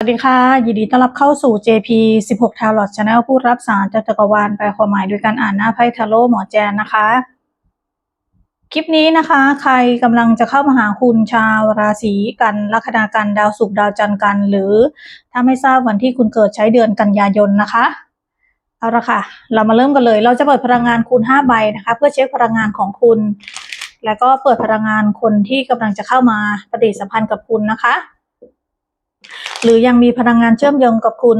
สวัสดีค่ะ ยินดีต้อนรับเข้าสู่ JP 16 Tarot Channel ผู้รับสารจากจักรวาลแปลความหมายด้วยการอ่านหน้าไพ่ทาโร่หมอแจนนะคะ คลิปนี้นะคะ ใครกำลังจะเข้ามาหาคุณชาวราศีกันลัคนากันดาวศุกร์ดาวจันทร์กัน หรือถ้าไม่ทราบวันที่คุณเกิดใช้เดือนกันยายนนะคะ เอาละค่ะ เรามาเริ่มกันเลย เราจะเปิดพลังงานคูณ5 ใบนะคะ เพื่อเช็คพลังงานของคุณ แล้วก็เปิดพลังงานคนที่กำลังจะเข้ามาปฏิสัมพันธ์กับคุณนะคะ หรือยังมีพลังงานเชื่อมโยงกับคุณ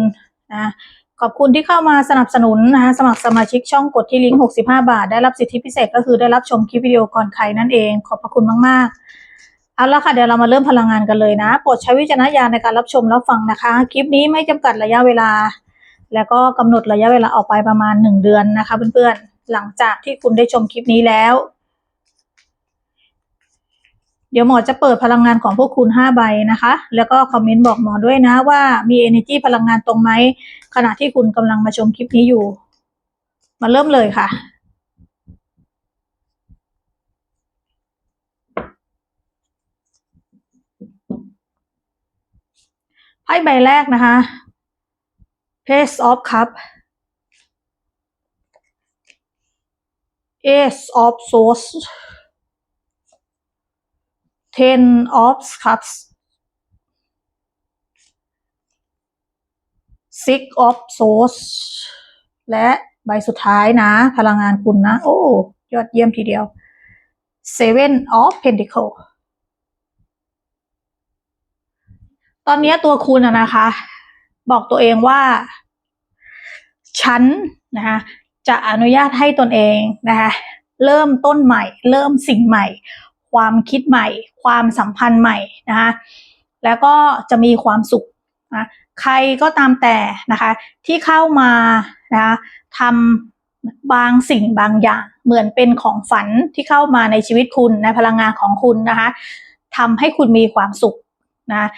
นะขอบคุณที่เข้ามาสนับสนุนนะคะสมัครสมาชิกช่องกดที่ลิงก์65 บาท ได้รับสิทธิพิเศษก็คือได้รับชมคลิปวิดีโอก่อนใครนั่นเอง ขอบพระคุณมาก ๆ เอาละค่ะ เดี๋ยวเรามาเริ่มพลังงานกันเลยนะโปรดใช้วิจารณญาณในการรับชมรับฟังนะคะ คลิปนี้ไม่จำกัดระยะเวลา แล้วก็กำหนดระยะเวลาออกไปประมาณ 1 เดือนนะคะ เพื่อน ๆ หลังจากที่คุณได้ชมคลิปนี้แล้ว ดี๋ยวหมอจะเปิดพลังงานของพวกคุณ5ใบนะคะ แล้วก็คอมเมนต์บอกหมอด้วยนะว่ามี energy พลังงานตรงไหมขณะที่คุณกำลังมาชมคลิปนี้อยู่ มาเริ่มเลยค่ะไพ่ใบแรกนะคะ Page of Cup Ace of Swords Ten of Cups Six of Swords และใบสุดท้ายนะ พลังงานคุณนะ โอ้ ยอดเยี่ยมทีเดียว Seven of pentacles ตอนนี้ตัวคุณอะนะคะ บอกตัวเองว่า ฉันนะคะ จะอนุญาตให้ตนเองนะคะ เริ่มต้นใหม่ เริ่มสิ่งใหม่ ความคิดใหม่ ความสัมพันธ์ใหม่นะคะแล้วก็จะมีความสุขนะใครก็ตามแต่นะคะที่เข้ามานะะทำบางสิ่งบางอย่างเหมือนเป็นของฝันที่เข้ามาในชีวิตคุณในพลังงานของคุณนะคะทำให้คุณมีความสุขนะ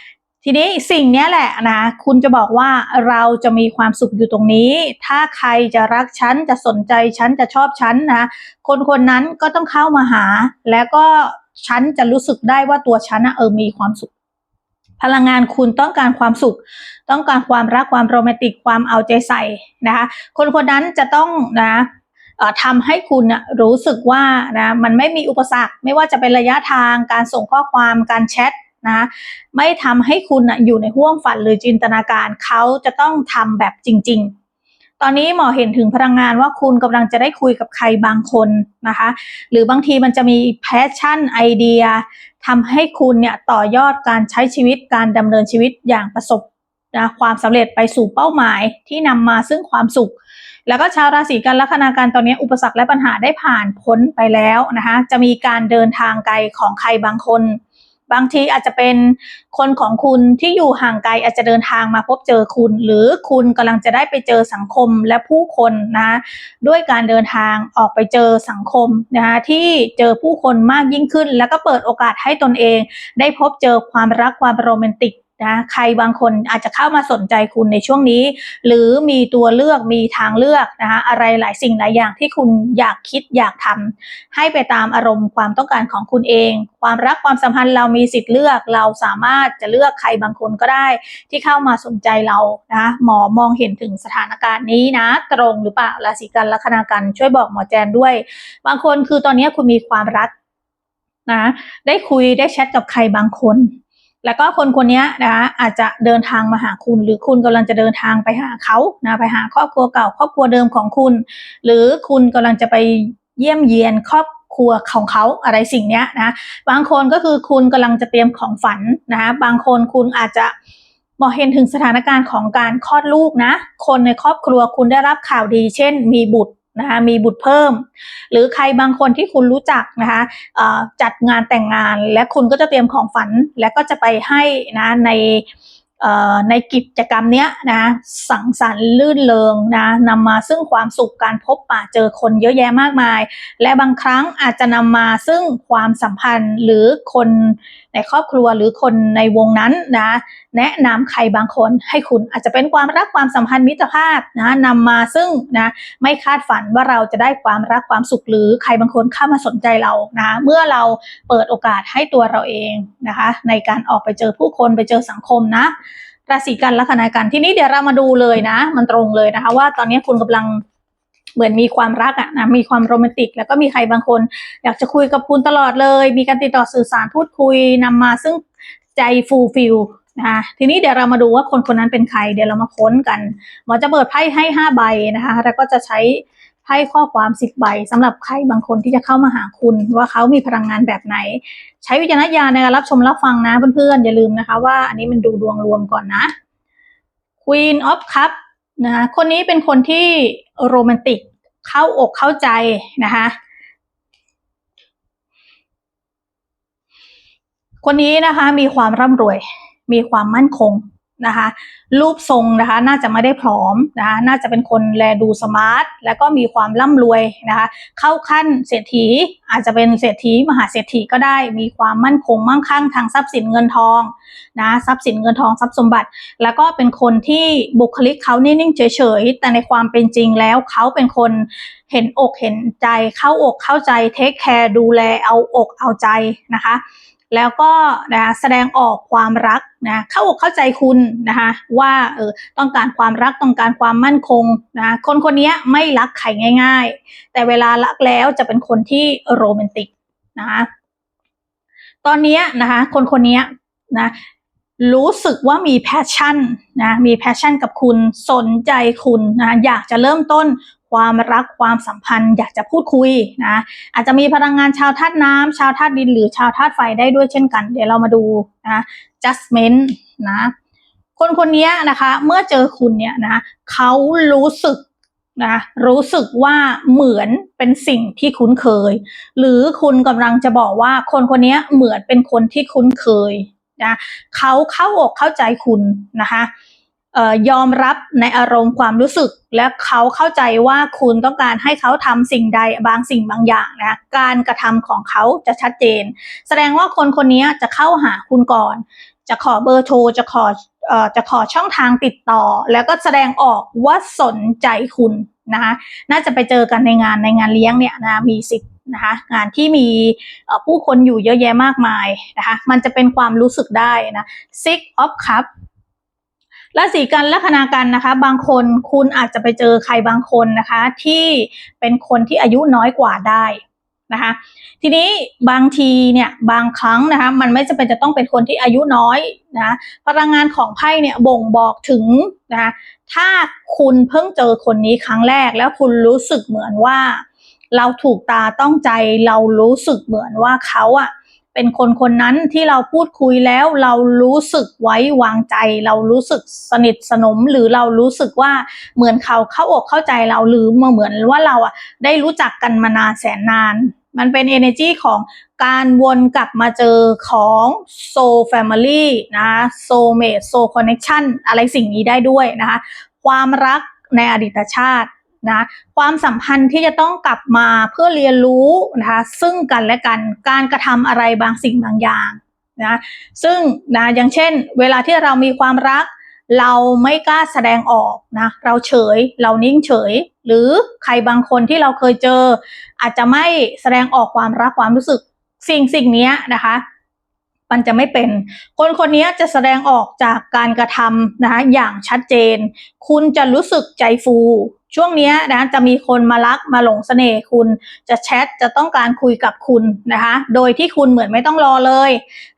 ทีนี้สิ่งนี้แหละนะคุณจะบอกว่าเราจะมีความสุขอยู่ตรงนี้ ถ้าใครจะรักฉันจะสนใจฉันจะชอบฉันนะคนคนนั้นก็ต้องเข้ามาหา แล้วก็ ฉันจะรู้สึกได้ว่าตัวฉันนะเออมีความสุข พลังงานคุณต้องการความสุข ต้องการความรักความโรแมนติกความเอาใจใส่นะคะ คนคนนั้นจะต้องนะทำให้คุณนะรู้สึกว่านะมันไม่มีอุปสรรค ไม่ว่าจะเป็นระยะทางการส่งข้อความการแชทนะไม่ทำให้คุณนะอยู่ในห่วงฝันหรือจินตนาการเขาจะต้องทำแบบจริง ๆ ตอนนี้หมอเห็นถึงพลังงานว่าคุณกำลังจะได้คุยกับใครบางคนนะคะ หรือบางทีมันจะมีแพชชั่นไอเดียทำให้คุณเนี่ยต่อยอดการใช้ชีวิตการดำเนินชีวิตอย่างประสบนะความสำเร็จไปสู่เป้าหมายที่นำมาซึ่งความสุข แล้วก็ชาวราศีกันลัคนาการตอนนี้อุปสรรคและปัญหาได้ผ่านพ้นไปแล้วนะคะ จะมีการเดินทางไกลของใครบางคน บางทีอาจจะเป็นคนของคุณที่อยู่ห่างไกลอาจจะเดินทางมาพบเจอคุณ หรือคุณกำลังจะได้ไปเจอสังคมและผู้คนนะด้วยการเดินทางออกไปเจอสังคมนะคะที่เจอผู้คนมากยิ่งขึ้น แล้วก็เปิดโอกาสให้ตนเอง ได้พบเจอความรักความโรแมนติก นะใครบางคนอาจจะเข้ามาสนใจคุณในช่วงนี้ หรือมีตัวเลือกมีทางเลือกนะคะอะไรหลายสิ่งหลายอย่างที่คุณอยากคิดอยากทำให้ไปตามอารมณ์ความต้องการของคุณเอง ความรักความสัมพันธ์เรามีสิทธิ์เลือกเราสามารถจะเลือกใครบางคนก็ได้ที่เข้ามาสนใจเรานะหมอมองเห็นถึงสถานการณ์นี้นะ ตรงหรือเปล่าราศีกันลัคนากันช่วยบอกหมอแจนด้วย บางคนคือตอนนี้คุณมีความรักนะได้คุยได้แชทกับใครบางคน แล้วก็คนคนนี้นะคะอาจจะเดินทางมาหาคุณ หรือคุณกำลังจะเดินทางไปหาเขานะไปหาครอบครัวเก่า ครอบครัวเดิมของคุณ หรือคุณกำลังจะไปเยี่ยมเยียนครอบครัวของเขาอะไรสิ่งนี้นะบางคนก็คือคุณกำลังจะเตรียมของฝันนะบางคนคุณอาจจะมองเห็นถึงสถานการณ์ของการคลอดลูกนะ คนในครอบครัวคุณได้รับข่าวดี เช่น มีบุตร นะคะมีบุตรเพิ่ม หรือใครบางคนที่คุณรู้จักนะคะจัดงานแต่งงานและคุณก็จะเตรียมของฝันและก็จะไปให้นะในในกิจกรรมเนี้ยนะสังสรรค์ลื่นเลงนะนำมาซึ่งความสุขการพบปะเจอคนเยอะแยะมากมาย และบางครั้งอาจจะนำมาซึ่งความสัมพันธ์หรือคนในครอบครัวหรือคนในวงนั้นนะแนะนำใครบางคนให้คุณอาจจะเป็นความรักความสัมพันธ์มิตรภาพนะนำมาซึ่งนะไม่คาดฝันว่าเราจะได้ความรักความสุขหรือใครบางคนเข้ามาสนใจเรานะเมื่อเราเปิดโอกาสให้ตัวเราเองนะคะในการออกไปเจอผู้คนไปเจอสังคมนะราศีกันลัคนากันทีนี้เดี๋ยวเรามาดูเลยนะ มันตรงเลยนะคะ ว่าตอนนี้คุณกำลัง เหมือนมีความรักอะนะมีความโรแมนติก แล้วก็มีใครบางคน อยากจะคุยกับคุณตลอดเลย มีการติดต่อสื่อสารพูดคุยนำมาซึ่งใจฟูลฟิลนะคะทีนี้เดี๋ยวเรามาดูว่าคนคนนั้นเป็นใคร เดี๋ยวเรามาค้นกันหมอจะเปิดไพ่ให้ห้าใบนะคะแล้วก็จะใช้ไพ่ข้อความสิบใบสำหรับใครบางคนที่จะเข้ามาหาคุณ ว่าเขามีพลังงานแบบไหน ใช้วิจารณญาณในการรับชมรับฟังนะเพื่อนๆอย่าลืมนะคะ ว่าอันนี้มันดูดวงรวมก่อนนะ Queen of Cup นะคะคนนี้เป็นคนที่โรแมนติกเข้าอกเข้าใจนะคะคนนี้นะคะมีความร่ำรวย มีความมั่นคง นะคะรูปทรงนะคะน่าจะไม่ได้ผอมนะคะน่าจะเป็นคนแลดูสมาร์ท แล้วก็มีความร่ำรวยนะคะเข้าขั้นเศรษฐีอาจจะเป็นเศรษฐีมหาเศรษฐีก็ได้ มีความมั่นคงมั่งคั่งทางทรัพย์สินเงินทองนะทรัพย์สินเงินทองทรัพย์สมบัติ แล้วก็เป็นคนที่บุคลิกเขานิ่งๆเฉยๆแต่ในความเป็นจริงแล้วเขาเป็นคนเห็นอกเห็นใจเข้าอกเข้าใจเทคแคร์ดูแลเอาอกเอาใจนะคะ แล้วก็นะแสดงออกความรักนะเข้าอกเข้าใจคุณนะคะว่าเออต้องการความรักต้องการความมั่นคงนะคนคนนี้ไม่รักใครง่าย ๆ แต่เวลารักแล้วจะเป็นคนที่โรแมนติกนะคะตอนนี้นะคะคนคนนี้นะรู้สึกว่ามีแพชชั่นนะมีแพชชั่นกับคุณสนใจคุณนะอยากจะเริ่มต้น ความรักความสัมพันธ์ อยากจะพูดคุยนะอาจจะมีพลังงานชาวธาตุน้ำชาวธาตุดินหรือชาวธาตุไฟได้ด้วยเช่นกัน เดี๋ยวเรามาดูนะ judgment นะ คนคนนี้นะคะ เมื่อเจอคุณเนี่ยนะเขารู้สึกนะรู้สึกว่าเหมือนเป็นสิ่งที่คุ้นเคย หรือคุณกำลังจะบอกว่าคนคนนี้เหมือนเป็นคนที่คุ้นเคยนะเขาเข้าอกเข้าใจคุณนะคะเยอมรับในอารมณ์ความรู้สึก และเขาเข้าใจว่าคุณต้องการให้เขาทำสิ่งใดบางสิ่งบางอย่างนะการกระทำของเขาจะชัดเจน แสดงว่าคนคนนี้จะเข้าหาคุณก่อน จะขอเบอร์โทรจะขอจะขอช่องทางติดต่อ แล้วก็แสดงออกว่าสนใจคุณนะคะน่าจะไปเจอกันในงานในงานเลี้ยงเนี่ยนะมีสิทธิ์นะคะงานที่มีผู้คนอยู่เยอะแยะมากมายนะคะมันจะเป็นความรู้สึกได้นะ six of cup ราศีกันลัคนากันนะคะ บางคนคุณอาจจะไปเจอใครบางคนนะคะ ที่เป็นคนที่อายุน้อยกว่าได้นะคะ ทีนี้บางทีเนี่ยบางครั้งนะคะ มันไม่จำเป็นจะต้องเป็นคนที่อายุน้อยนะพลังงานของไพ่เนี่ยบ่งบอกถึงนะคะถ้าคุณเพิ่งเจอคนนี้ครั้งแรก แล้วคุณรู้สึกเหมือนว่า เราถูกตาต้องใจเรารู้สึกเหมือนว่าเขาอะ เป็นคนคนนั้นที่เราพูดคุยแล้วเรารู้สึกไว้วางใจ เรารู้สึกสนิทสนม หรือเรารู้สึกว่าเหมือนเขาเข้าอกเข้าใจเราหรือเหมือนว่าเราอะได้รู้จักกันมานานแสนนาน มันเป็น energy ของการวนกลับมาเจอของ soul family นะ soul mate soul connection อะไรสิ่งนี้ได้ด้วยนะคะ ความรักในอดีตชาติ นะความสัมพันธ์ที่จะต้องกลับมาเพื่อเรียนรู้นะคะซึ่งกันและกันการกระทำอะไรบางสิ่งบางอย่างนะซึ่งนะอย่างเช่น เวลาที่เรามีความรัก เราไม่กล้าแสดงออกนะเราเฉยเรานิ่งเฉย หรือใครบางคนที่เราเคยเจอ อาจจะไม่แสดงออกความรักความรู้สึกสิ่งสิ่งนี้นะคะ มันจะไม่เป็น คนคนนี้จะแสดงออกจากการกระทำนะคะอย่างชัดเจน คุณจะรู้สึกใจฟู ช่วงนี้นะจะมีคนมารักมาหลงเสน่ห์คุณ จะแชทจะต้องการคุยกับคุณนะคะ โดยที่คุณเหมือนไม่ต้องรอเลย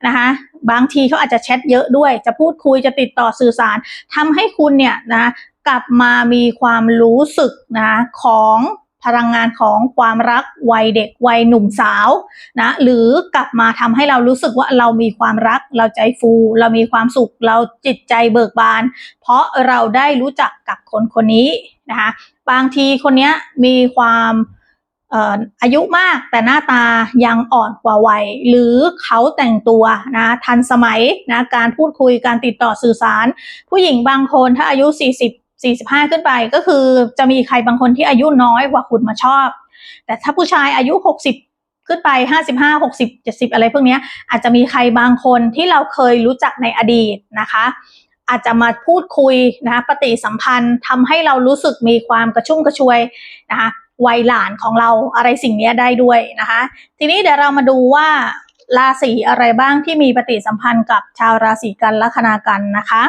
นะคะบางทีเขาอาจจะแชทเยอะด้วย จะพูดคุยจะติดต่อสื่อสารทำให้คุณเนี่ยนะกลับมามีความรู้สึกนะของ พลังงานของความรักวัยเด็กวัยหนุ่มสาวนะหรือกลับมาทำให้เรารู้สึกว่าเรามีความรัก เราใจฟู เรามีความสุข เราจิตใจเบิกบาน เพราะเราได้รู้จักกับคนคนนี้นะคะบางทีคนนี้มีความอายุมากแต่หน้าตายังอ่อนกว่าวัย หรือเขาแต่งตัวนะทันสมัยนะการพูดคุยการติดต่อสื่อสาร ผู้หญิงบางคนถ้าอายุ 40 45 ขึ้นไปก็คือจะมีใครบางคนที่อายุน้อยกว่าคุณมาชอบ แต่ถ้าผู้ชายอายุ 60 ขึ้นไป 55 60 70 อะไรพวกนี้อาจจะมีใครบางคนที่เราเคยรู้จักในอดีตนะคะ อาจจะมาพูดคุยนะคะปฏิสัมพันธ์ทำให้เรารู้สึกมีความกระชุ่มกระชวยนะคะวัยหลานของเราอะไรสิ่งนี้ได้ด้วยนะคะ ทีนี้เดี๋ยวเรามาดูว่าราศีอะไรบ้างที่มีปฏิสัมพันธ์กับชาวราศีกันลัคนากันนะคะ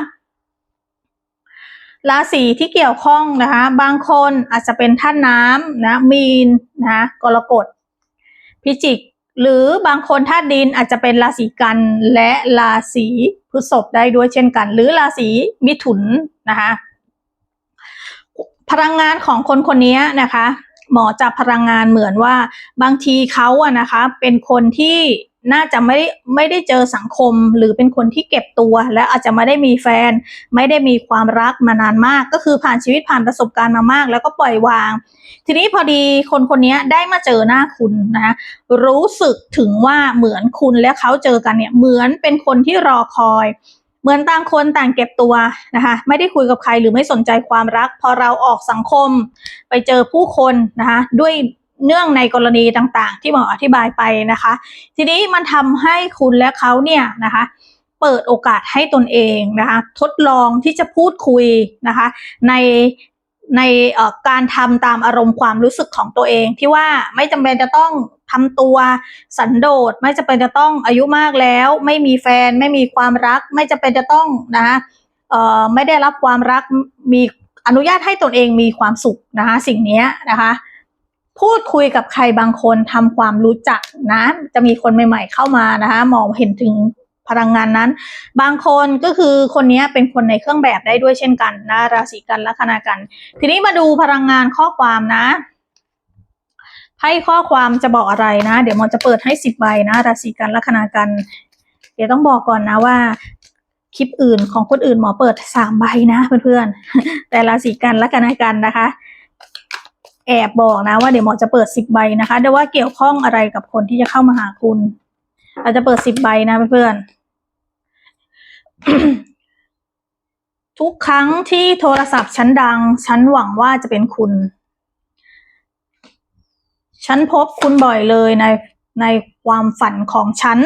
ราศีที่เกี่ยวข้องนะคะ บางคนอาจจะเป็นท่านน้ำนะมีนนะกรกฎพิจิก หรือบางคนธาตุดินอาจจะเป็นราศีกันและราศีพฤษภได้ด้วยเช่นกัน หรือราศีมิถุนนะคะพลังงานของคนคนนี้นะคะ หมอจับพลังงานเหมือนว่าบางทีเขาอะนะคะ เป็นคนที่ น่าจะไม่ได้ไม่ได้เจอสังคมหรือเป็นคนที่เก็บตัว และอาจจะไม่ได้มีแฟน ไม่ได้มีความรักมานานมาก ก็คือผ่านชีวิตผ่านประสบการณ์มามาก แล้วก็ปล่อยวาง ทีนี้พอดีคนคนนี้ได้มาเจอหน้าคุณนะคะรู้สึกถึงว่าเหมือนคุณและเขาเจอกันเนี่ยเหมือนเป็นคนที่รอคอยเหมือนต่างคนต่างเก็บตัวนะคะไม่ได้คุยกับใครหรือไม่สนใจความรัก พอเราออกสังคมไปเจอผู้คนนะคะด้วย เนื่องในกรณีต่างๆ ที่หมออธิบายไปนะคะ ทีนี้มันทำให้คุณและเขาเนี่ยนะคะเปิดโอกาสให้ตนเองนะคะทดลองที่จะพูดคุยนะคะในในการทำตามอารมณ์ความรู้สึกของตัวเอง ที่ว่าไม่จำเป็นจะต้องทำตัวสันโดษ ไม่จำเป็นจะต้องอายุมากแล้ว ไม่มีแฟน ไม่มีความรัก ไม่จำเป็นจะต้องนะคะเอ่อไม่ได้รับความรักมีอนุญาตให้ตนเองมีความสุขนะคะสิ่งนี้นะคะ พูดคุยกับใครบางคนทำความรู้จักนะ จะมีคนใหม่ ๆ เข้ามานะคะมองเห็นถึงพลังงานนั้น บางคนก็คือคนนี้เป็นคนในเครื่องแบบได้ด้วยเช่นกันนะราศีกันลัคนากัน ทีนี้มาดูพลังงานข้อความนะให้ข้อความจะบอกอะไรนะ เดี๋ยวมอนจะเปิดให้สิบใบนะราศีกันลัคนากัน เดี๋ยวต้องบอกก่อนนะว่าคลิปอื่นของคนอื่นหมอเปิดสามใบนะเพื่อนๆแต่ราศีกันลัคนากันนะคะ แอบบอกนะว่าเดี๋ยวหมอจะเปิดสิบใบนะคะเดี๋ยวว่าเกี่ยวข้องอะไรกับคนที่จะเข้ามาหาคุณเราจะเปิดสิบใบนะเพื่อนๆทุกครั้งที่โทรศัพท์ฉันดัง ฉันหวังว่าจะเป็นคุณ ฉันพบคุณบ่อยเลยในในความฝันของฉัน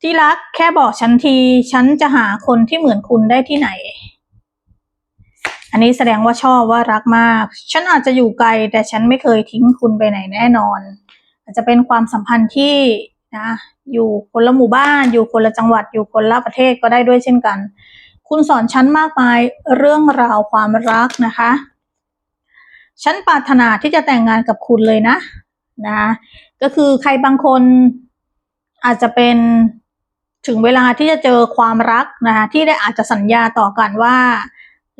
ที่รักแค่บอกฉันที ฉันจะหาคนที่เหมือนคุณได้ที่ไหน อันนี้แสดงว่าชอบว่ารักมาก ฉันอาจจะอยู่ไกล แต่ฉันไม่เคยทิ้งคุณไปไหนแน่นอน อาจจะเป็นความสัมพันธ์ที่นะอยู่คนละหมู่บ้าน อยู่คนละจังหวัด อยู่คนละประเทศก็ได้ด้วยเช่นกัน คุณสอนฉันมากมายเรื่องราวความรักนะคะ ฉันปรารถนาที่จะแต่งงานกับคุณเลยนะนะ ก็คือใครบางคนอาจจะเป็นถึงเวลาที่จะเจอความรักนะคะที่ได้อาจจะสัญญาต่อกันว่า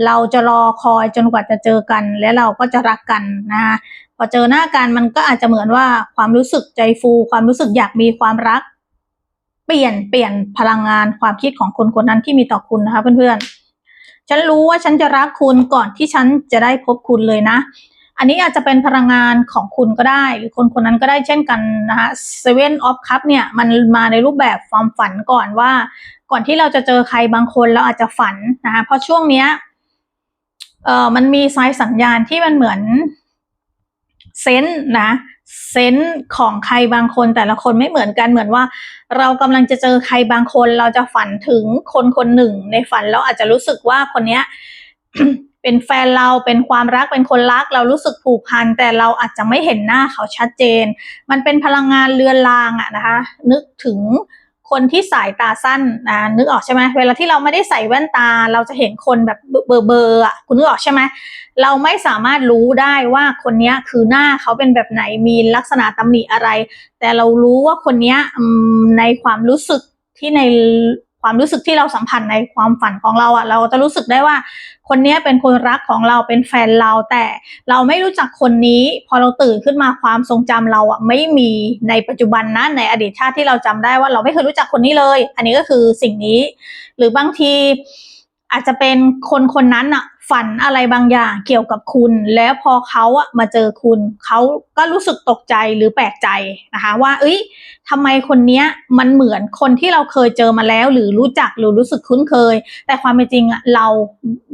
เราจะรอคอยจนกว่าจะเจอกัน และเราก็จะรักกันนะคะพอเจอหน้ากันมันก็อาจจะเหมือนว่าความรู้สึกใจฟู ความรู้สึกอยากมีความรัก เปลี่ยนเปลี่ยนพลังงานความคิดของคนคนนั้นที่มีต่อคุณนะคะเพื่อนๆ ฉันรู้ว่าฉันจะรักคุณก่อนที่ฉันจะได้พบคุณเลยนะ อันนี้อาจจะเป็นพลังงานของคุณก็ได้ หรือคนคนนั้นก็ได้เช่นกันนะคะเซเว่นออฟคัพเนี่ยมันมาในรูปแบบความฝันก่อนว่า ก่อนที่เราจะเจอใครบางคนเราอาจจะฝันนะคะเพราะช่วงเนี้ย เอ่อมันมีสายสัญญาณที่มันเหมือนเซนต์นะเซนต์ของใครบางคนแต่ละคนไม่เหมือนกันเหมือนว่า เรากำลังจะเจอใครบางคน เราจะฝันถึงคนคนหนึ่งในฝันเราอาจจะรู้สึกว่าคนเนี้ยเป็นแฟนเราเป็นความรักเป็นคนรัก เรารู้สึกผูกพันแต่เราอาจจะไม่เห็นหน้าเขาชัดเจน มันเป็นพลังงานเลือนลางอะนะคะ นึกถึง คนที่สายตาสั้นนะนึกออกใช่ไหมเวลาที่เราไม่ได้ใส่แว่นตา เราจะเห็นคนแบบเบอร์เบอร์อะคุณนึกออกใช่ไหมเราไม่สามารถรู้ได้ว่าคนนี้คือหน้าเขาเป็นแบบไหนมีลักษณะตำหนิอะไร แต่เรารู้ว่าคนนี้ในความรู้สึกที่ใน ความรู้สึกที่เราสัมผัสในความฝันของเราอะ เราจะรู้สึกได้ว่า คนนี้เป็นคนรักของเราเป็นแฟนเรา แต่เราไม่รู้จักคนนี้ พอเราตื่นขึ้นมาความทรงจำเราอะไม่มีในปัจจุบันนะในอดีตชาติที่เราจำได้ว่าเราไม่เคยรู้จักคนนี้เลย อันนี้ก็คือสิ่งนี้ หรือบางทีอาจจะเป็นคนคนนั้นอะ ฝันอะไรบางอย่างเกี่ยวกับคุณ แล้วพอเขาอะมาเจอคุณ เขาก็รู้สึกตกใจหรือแปลกใจนะคะ ว่า เอ้ยทำไมคนเนี้ยมันเหมือนคนที่เราเคยเจอมาแล้ว หรือรู้จักหรือรู้สึกคุ้นเคย แต่ความเป็นจริงอะเรา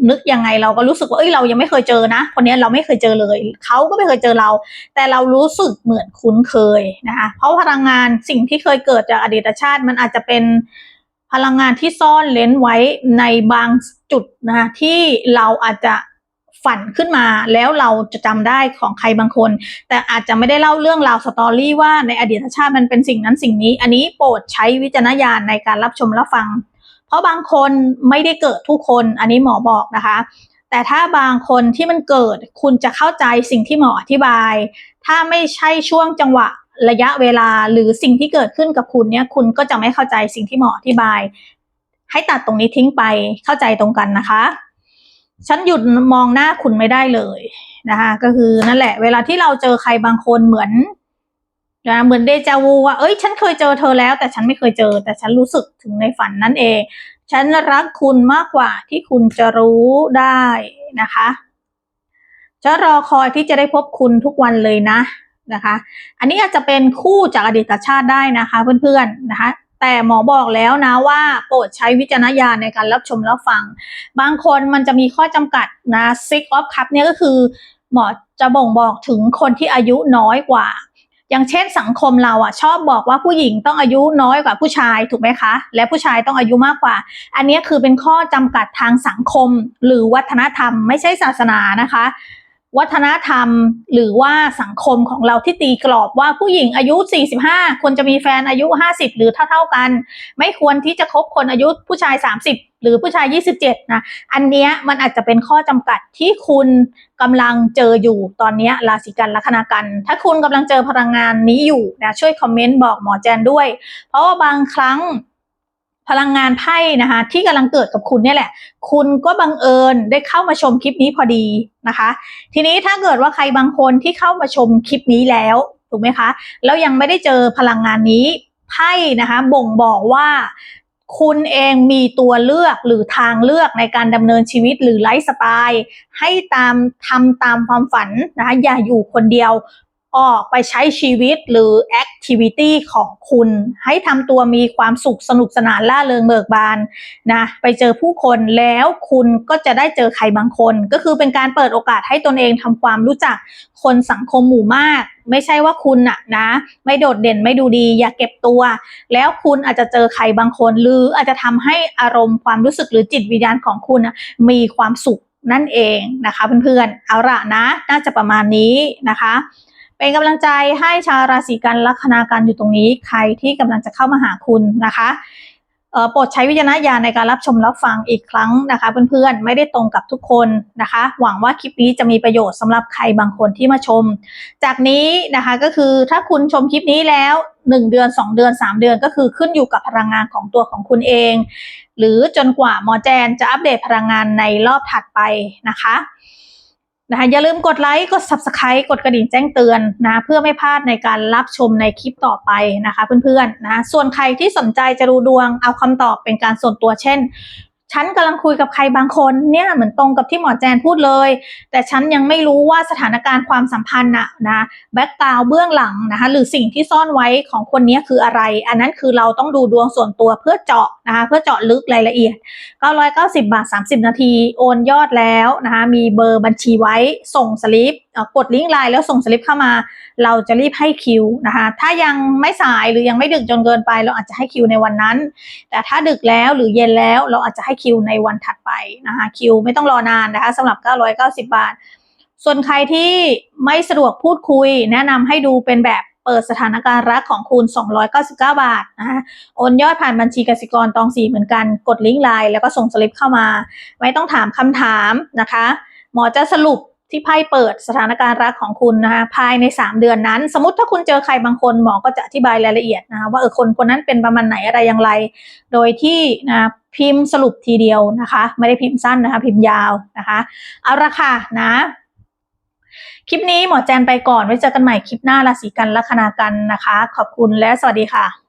นึกยังไงเราก็รู้สึกว่าเอ้ยเรายังไม่เคยเจอนะ คนนี้เราไม่เคยเจอเลยเขาก็ไม่เคยเจอเรา แต่เรารู้สึกเหมือนคุ้นเคยนะคะเพราะพลังงานสิ่งที่เคยเกิดจากอดีตชาติมันอาจจะเป็น พลังงานที่ซ่อนเลนไว้ในบางจุดนะคะที่เราอาจจะฝันขึ้นมาแล้วเราจะจำได้ของใครบางคน แต่อาจจะไม่ได้เล่าเรื่องราวสตอรี่ว่าในอดีตชาติมันเป็นสิ่งนั้นสิ่งนี้ อันนี้โปรดใช้วิจารณญาณในการรับชมรับฟัง เพราะบางคนไม่ได้เกิดทุกคนอันนี้หมอบอกนะคะ แต่ถ้าบางคนที่มันเกิดคุณจะเข้าใจสิ่งที่หมออธิบาย ถ้าไม่ใช่ช่วงจังหวะ ระยะเวลาหรือสิ่งที่เกิดขึ้นกับคุณเนี่ยคุณก็จะไม่เข้าใจสิ่งที่หมออธิบาย ให้ตัดตรงนี้ทิ้งไปเข้าใจตรงกันนะคะ ฉันหยุดมองหน้าคุณไม่ได้เลยนะคะก็คือนั่นแหละ เวลาที่เราเจอใครบางคนเหมือนนะเหมือนเดจาวูว่าเอ้ย ฉันเคยเจอเธอแล้ว แต่ฉันไม่เคยเจอ แต่ฉันรู้สึกถึงในฝันนั่นเอง ฉันรักคุณมากกว่าที่คุณจะรู้ได้นะคะจะรอคอยที่จะได้พบคุณทุกวันเลยนะ นะคะ อันนี้อาจจะเป็นคู่จากอดีตชาติได้นะคะเพื่อนๆนะคะ แต่หมอบอกแล้วนะว่าโปรดใช้วิจารณญาณในการรับชมรับฟัง บางคนมันจะมีข้อจำกัดนะ six of cup เนี่ยก็คือหมอจะบ่งบอกถึงคนที่อายุน้อยกว่า อย่างเช่นสังคมเราอะชอบบอกว่าผู้หญิงต้องอายุน้อยกว่าผู้ชายถูกไหมคะ และผู้ชายต้องอายุมากกว่า อันนี้คือเป็นข้อจำกัดทางสังคมหรือวัฒนธรรม ไม่ใช่ศาสนานะคะ วัฒนธรรมหรือว่าสังคมของเราที่ตีกรอบว่าผู้หญิงอายุ 45 ควรจะมีแฟนอายุ 50 หรือเท่า ๆกัน ไม่ควรที่จะคบคนอายุผู้ชาย 30 หรือผู้ชาย 27 นะ อันเนี้ยมันอาจจะเป็นข้อจำกัดที่คุณกำลังเจออยู่ตอนนี้ราศีกันลัคนากัน ถ้าคุณกำลังเจอพลังงานนี้อยู่นะช่วยคอมเมนต์บอกหมอแจนด้วย เพราะว่าบางครั้ง พลังงานไพ่นะคะที่กำลังเกิดกับคุณเนี่ยแหละ คุณก็บังเอิญได้เข้ามาชมคลิปนี้พอดีนะคะ ทีนี้ถ้าเกิดว่าใครบางคนที่เข้ามาชมคลิปนี้แล้วถูกไหมคะ แล้วยังไม่ได้เจอพลังงานนี้ไพ่นะคะบ่งบอกว่าคุณเองมีตัวเลือกหรือทางเลือกในการดำเนินชีวิตหรือไลฟ์สไตล์ให้ตามทำตามความฝันนะคะอย่าอยู่คนเดียว ออกไปใช้ชีวิตหรือแอคทิวิตี้ของคุณ ให้ทำตัวมีความสุขสนุกสนานล่าเริงเบิกบานนะไปเจอผู้คนแล้วคุณก็จะได้เจอใครบางคน ก็คือเป็นการเปิดโอกาสให้ตนเองทำความรู้จักคนสังคมหมู่มาก ไม่ใช่ว่าคุณอะนะ ไม่โดดเด่นไม่ดูดี อย่าเก็บตัว แล้วคุณอาจจะเจอใครบางคน หรืออาจจะทำให้อารมณ์ความรู้สึกหรือจิตวิญญาณของคุณมีความสุขนั่นเองนะคะเพื่อนๆเอาละนะ น่าจะประมาณนี้นะคะ เป็นกำลังใจให้ชาวราศีกันลัคนากันอยู่ตรงนี้ ใครที่กำลังจะเข้ามาหาคุณนะคะโปรดใช้วิจารณญาณในการรับชมรับฟังอีกครั้งนะคะเพื่อนๆไม่ได้ตรงกับทุกคนนะคะ หวังว่าคลิปนี้จะมีประโยชน์สำหรับใครบางคนที่มาชม จากนี้นะคะก็คือถ้าคุณชมคลิปนี้แล้ว 1 เดือน 2 เดือน 3 เดือนก็คือขึ้นอยู่กับพลังงานของตัวของคุณเอง หรือจนกว่าหมอแจนจะอัปเดตพลังงานในรอบถัดไปนะคะ นะคะอย่าลืมกดไลค์กด Subscribe กดกระดิ่งแจ้งเตือนนะเพื่อไม่พลาดในการรับชมในคลิปต่อไปนะคะเพื่อนๆนะส่วนใครที่สนใจจะดูดวงเอาคำตอบเป็นการส่วนตัวเช่น ฉันกำลังคุยกับใครบางคนเนี่ยเหมือนตรงกับที่หมอแจนพูดเลย แต่ฉันยังไม่รู้ว่าสถานการณ์ความสัมพันธ์อะนะแบ็กกราวเบื้องหลังนะคะหรือสิ่งที่ซ่อนไว้ของคนนี้คืออะไร อันนั้นคือเราต้องดูดวงส่วนตัวเพื่อเจาะนะคะเพื่อเจาะลึกรายละเอียด 990 บาท 30 นาที โอนยอดแล้วนะคะมีเบอร์บัญชีไว้ส่งสลิป กดลิงก์ไลน์แล้วส่งสลิปเข้ามา เราจะรีบให้คิวนะคะ ถ้ายังไม่สายหรือยังไม่ดึกจนเกินไป เราอาจจะให้คิวในวันนั้น แต่ถ้าดึกแล้วหรือเย็นแล้วเราอาจจะให้คิวในวันถัดไปนะคะคิวไม่ต้องรอนานนะคะสำหรับ 990 บาท ส่วนใครที่ไม่สะดวกพูดคุย แนะนำให้ดูเป็นแบบเปิดสถานการณ์รักของคุณ 299 บาทนะคะโอนยอดผ่านบัญชีกสิกรตองสีเหมือนกัน กดลิงก์ไลน์แล้วก็ส่งสลิปเข้ามา ไม่ต้องถามคำถามนะคะ หมอจะสรุป ที่ไพ่เปิดสถานการณ์รักของคุณนะคะภายใน 3 เดือนนั้น สมมติถ้าคุณเจอใครบางคนหมอก็จะอธิบายรายละเอียดนะคะว่าเออคนคนนั้นเป็นประมาณไหนอะไรอย่างไร โดยที่นะพิมพ์สรุปทีเดียวนะคะ ไม่ได้พิมพ์สั้นนะคะพิมพ์ยาวนะคะเอาละค่ะนะคลิปนี้หมอแจนไปก่อนไว้เจอกันใหม่คลิปหน้าราศีกันลัคนากันนะคะ ขอบคุณและสวัสดีค่ะ